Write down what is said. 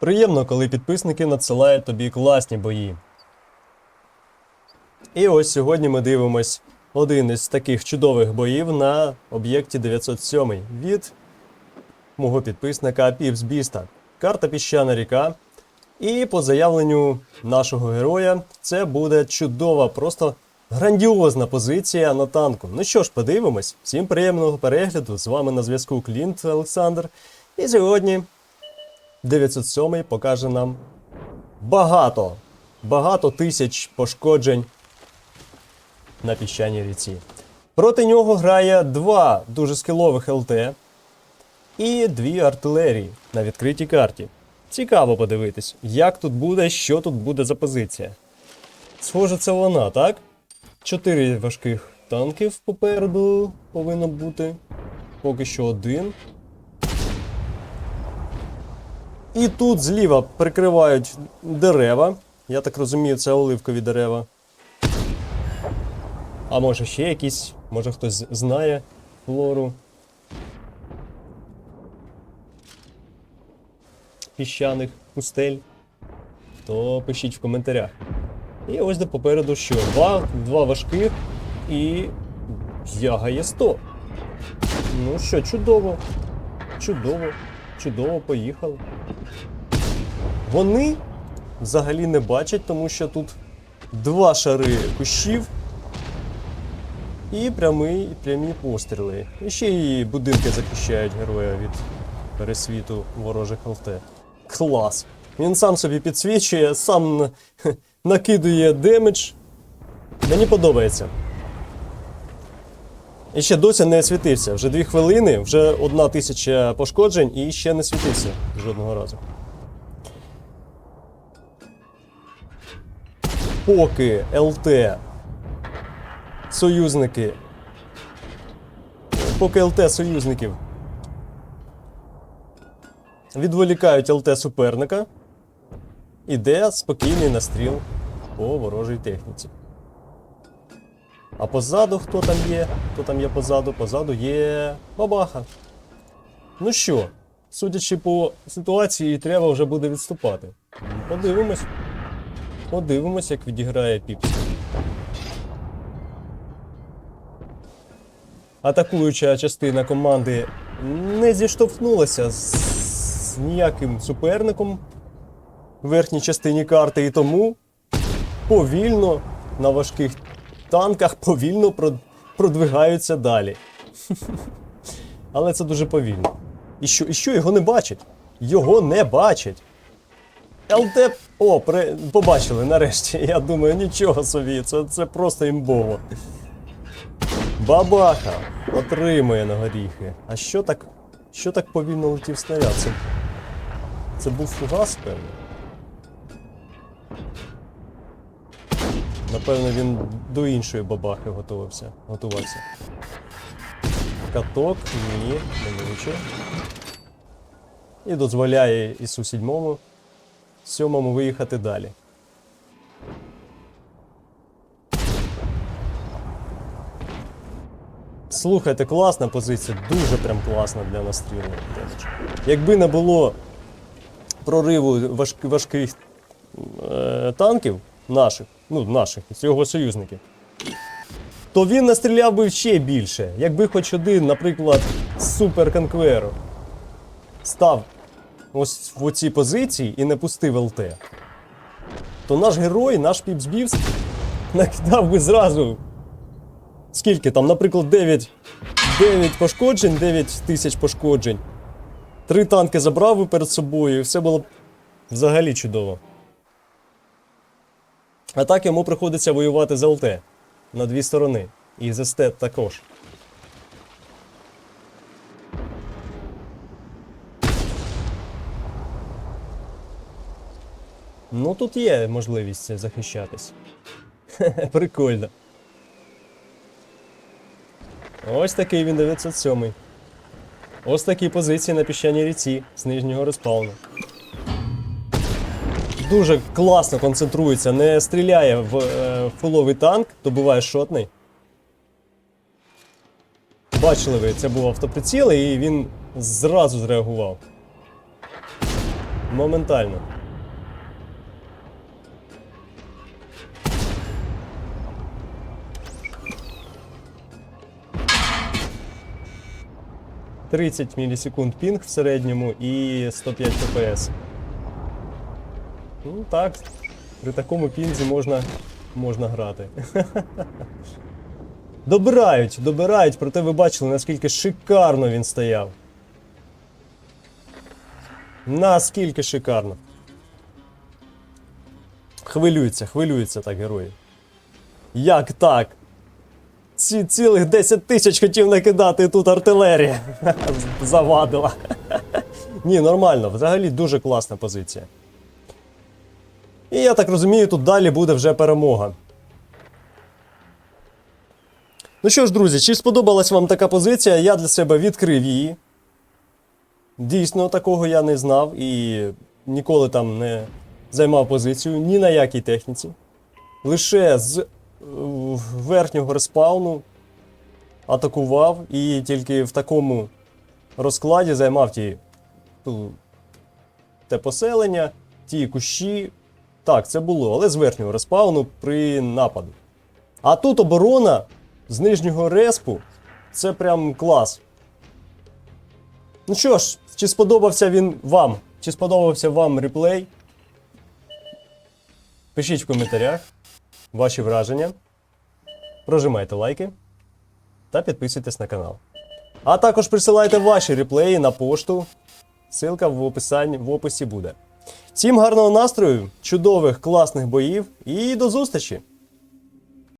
Приємно, коли підписники надсилають тобі класні бої. І ось сьогодні ми дивимось один із таких чудових боїв на об'єкті 907 від мого підписника Піпс Біста. Карта Піщана ріка. І по заявленню нашого героя це буде чудова, просто грандіозна позиція на танку. Ну що ж, подивимось. Всім приємного перегляду. З вами на зв'язку Клінт Олександр. І сьогодні 907 покаже нам багато, багато тисяч пошкоджень на піщаній ріці. Проти нього грає два дуже скілових ЛТ і дві артилерії на відкритій карті. Цікаво подивитись, як тут буде, що тут буде за позиція. Схоже, це вона, так? Чотири важких танків попереду повинно бути. Поки що один. І тут зліва прикривають дерева. Я так розумію, це оливкові дерева. А може ще якісь, може хтось знає флору. Піщаних пустель. То пишіть в коментарях. І ось де попереду що? Два, два важких і яга є 100. Ну що, чудово. Чудово. Чудово, поїхали. Вони взагалі не бачать, тому що тут два шари кущів і прямі, прямі постріли. І ще й будинки захищають героя від пересвіту ворожих ЛТ. Клас! Він сам собі підсвічує, сам на- накидує демедж. Мені подобається. І ще досі не світився. Вже дві хвилини, вже одна тисяча пошкоджень і ще не світився жодного разу. Поки ЛТ союзники. Поки ЛТ союзників відволікають ЛТ суперника, іде спокійний настріл по ворожій техніці. А позаду хто там є? Хто там є позаду? Позаду є бабаха. Ну що, судячи по ситуації, треба вже буде відступати. Подивимось. Подивимось, як відіграє Піпс. Атакуюча частина команди не зіштовхнулася з, ніяким суперником в верхній частині карти, і тому повільно на важких танках повільно продвигаються далі. Але це дуже повільно. І що, і що його не бачать? Його не бачать. ЛТ. О, при... побачили нарешті. Я думаю, нічого собі, це, це просто імбово. Бабаха отримує на горіхи. А що так. Що так повільно летів снаряд? Це, це був фугас, певно. Напевно, він до іншої бабахи готувався. готувався. Каток, ні, не вилучив. І дозволяє Ісу сідьмому, сьомому виїхати далі. Слухайте, класна позиція, дуже прям класна для настрілу. Якби не було прориву важк- важких е, танків наших, ну наших, його союзників, то він настріляв би ще більше. Якби хоч один, наприклад, Супер Конкверо став ось в оцій позиції і не пустив ЛТ, то наш герой, наш Піпсбівс, накидав би зразу. Скільки там, наприклад, 9, 9 пошкоджень, 9 тисяч пошкоджень. Три танки забрав би перед собою, і все було взагалі чудово. А так йому приходиться воювати з ЛТ на дві сторони. І з СТ також. Ну тут є можливість захищатись. Прикольно. Ось такий він 907. Ось такі позиції на піщаній ріці з нижнього респауну. Дуже класно концентрується, не стріляє в е, фуловий танк, добиває шотний. Бачили ви, це був автоприціл, і він зразу зреагував. Моментально. Тридцять мілісекунд пінг в середньому і 105 ФПС. Ну так, при такому пінзі можна, можна грати. Добирають, добирають, проте ви бачили, наскільки шикарно він стояв. Наскільки шикарно. Хвилюються, хвилюються так герої. Як так? Ці цілих 10 тисяч хотів накидати тут артилерія. Завадила. Ні, нормально, взагалі дуже класна позиція. І я так розумію, тут далі буде вже перемога. Ну що ж, друзі, чи сподобалась вам така позиція? Я для себе відкрив її. Дійсно, такого я не знав і ніколи там не займав позицію ні на якій техніці. Лише з е, верхнього респауну атакував і тільки в такому розкладі займав ті, ту, те поселення, ті кущі. Так, це було, але з верхнього респауну при нападу. А тут оборона з нижнього респу це прям клас. Ну що ж, чи сподобався він вам? Чи сподобався вам реплей? Пишіть в коментарях ваші враження. Прожимайте лайки та підписуйтесь на канал. А також присилайте ваші реплеї на пошту. Ссылка в описанні в описі буде. Всім гарного настрою, чудових, класних боїв і до зустрічі!